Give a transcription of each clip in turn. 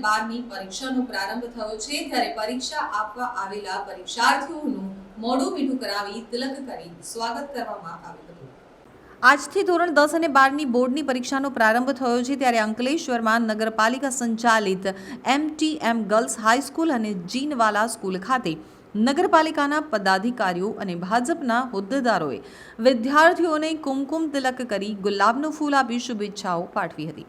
બારની પરીક્ષાનો પ્રારંભ થયો છે. ત્યારે પરીક્ષા આપવા આવેલા પરીક્ષાર્થીઓનું મોઢું મીઠું કરાવી તિલક કરી સ્વાગત કરવામાં આવ્યું હતું. આજથી ધોરણ દસ અને બારની બોર્ડની પરીક્ષાનો પ્રારંભ થયો છે. ત્યારે અંકલેશ્વરમાં નગરપાલિકા સંચાલિત એમટીએમ ગર્લ્સ હાઈસ્કૂલ અને જીનવાલા સ્કૂલ ખાતે નગરપાલિકાના પદાધિકારીઓ અને ભાજપના હોદ્દેદારોએ વિદ્યાર્થીઓને કુમકુમ તિલક કરી ગુલાબનું ફૂલ આપી શુભેચ્છાઓ પાઠવી હતી.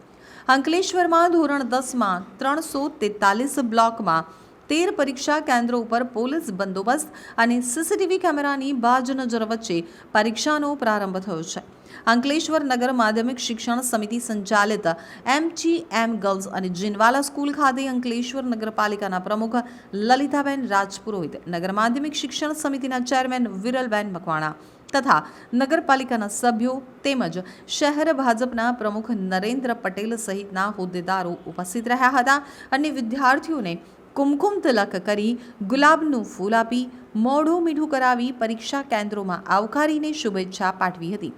અંકલેશ્વરમાં ધોરણ દસમાં ત્રણસો તેતાલીસ બ્લોકમાં તેર પરીક્ષા કેન્દ્રો ઉપર પોલીસ બંદોબસ્ત અને સીસીટીવી કેમેરાની બાજ નજર વચ્ચે પરીક્ષાનો પ્રારંભ થયો છે. અંકલેશ્વર નગર માધ્યમિક શિક્ષણ સમિતિ સંચાલિત એમજી એમ ગર્લ્સ અને જીનવાલા સ્કૂલ ખાતે અંકલેશ્વર નગરપાલિકાના પ્રમુખ લલિતાબેન રાજપુરોહિત, નગર માધ્યમિક શિક્ષણ સમિતિના ચેરમેન વિરલબેન મકવાણા તથા નગરપાલિકાના સભ્યો તેમજ શહેર ભાજપના પ્રમુખ નરેન્દ્ર પટેલ સહિતના હોદ્દેદારો ઉપસ્થિત રહ્યા હતા. અને વિદ્યાર્થીઓને કુમકુમ તિલક કરી ગુલાબનું ફૂલ આપી મોઢું મીઠું કરાવી પરીક્ષા કેન્દ્રોમાં આવકારીને શુભેચ્છા પાઠવી હતી.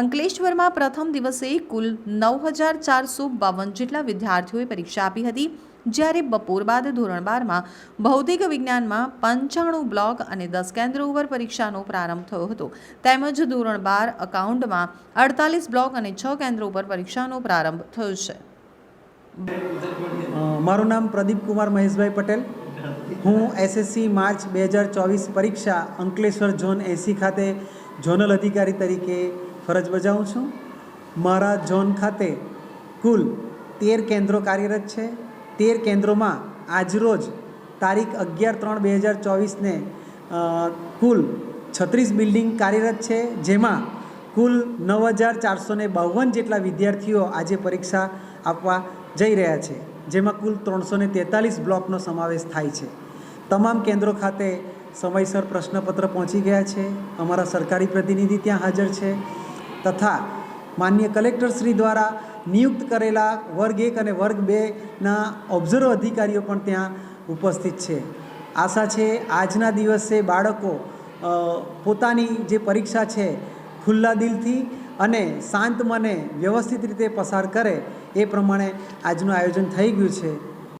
અંકલેશ્વરમાં પ્રથમ દિવસે કુલ નવ હજાર ચારસો બાવન જેટલા વિદ્યાર્થીઓએ પરીક્ષા આપી હતી, જ્યારે બપોર બાદ ધોરણ બારમાં ભૌતિક વિજ્ઞાનમાં પંચાણું બ્લોક અને દસ કેન્દ્રો ઉપર પરીક્ષાનો પ્રારંભ થયો હતો. તેમજ ધોરણ બાર અકાઉન્ટમાં અડતાલીસ બ્લોક અને છ કેન્દ્રો ઉપર પરીક્ષાનો પ્રારંભ થયો છે. મારું નામ પ્રદીપ કુમાર મહેશભાઈ પટેલ. હું એસએસસી માર્ચ બે હજાર ચોવીસ પરીક્ષા અંકલેશ્વર ઝોન એસી ખાતે ઝોનલ અધિકારી તરીકે ફરજ બજાવું છું. મારા ઝોન ખાતે કુલ તેર કેન્દ્રો કાર્યરત છે. તેર કેન્દ્રોમાં આજરોજ તારીખ અગિયાર ત્રણ બે હજાર ચોવીસને કુલ છત્રીસ બિલ્ડિંગ કાર્યરત છે. જેમાં કુલ નવ હજાર ચારસો બાવન જેટલા વિદ્યાર્થીઓ આજે પરીક્ષા આપવા જઈ રહ્યા છે, જેમાં કુલ ત્રણસો ને તેતાલીસ બ્લોકનો સમાવેશ થાય છે. તમામ કેન્દ્રો ખાતે સમયસર પ્રશ્નપત્ર પહોંચી ગયા છે. અમારા સરકારી પ્રતિનિધિ ત્યાં હાજર છે. તથા માન્ય કલેક્ટરશ્રી દ્વારા નિયુક્ત કરેલા વર્ગ એક અને વર્ગ બેના ઓબ્ઝર્વ અધિકારીઓ પણ ત્યાં ઉપસ્થિત છે. આશા છે આજના દિવસે બાળકો પોતાની જે પરીક્ષા છે, ખુલ્લા દિલથી અને શાંત મને વ્યવસ્થિત રીતે પસાર કરે એ પ્રમાણે આજનું આયોજન થઈ ગયું છે.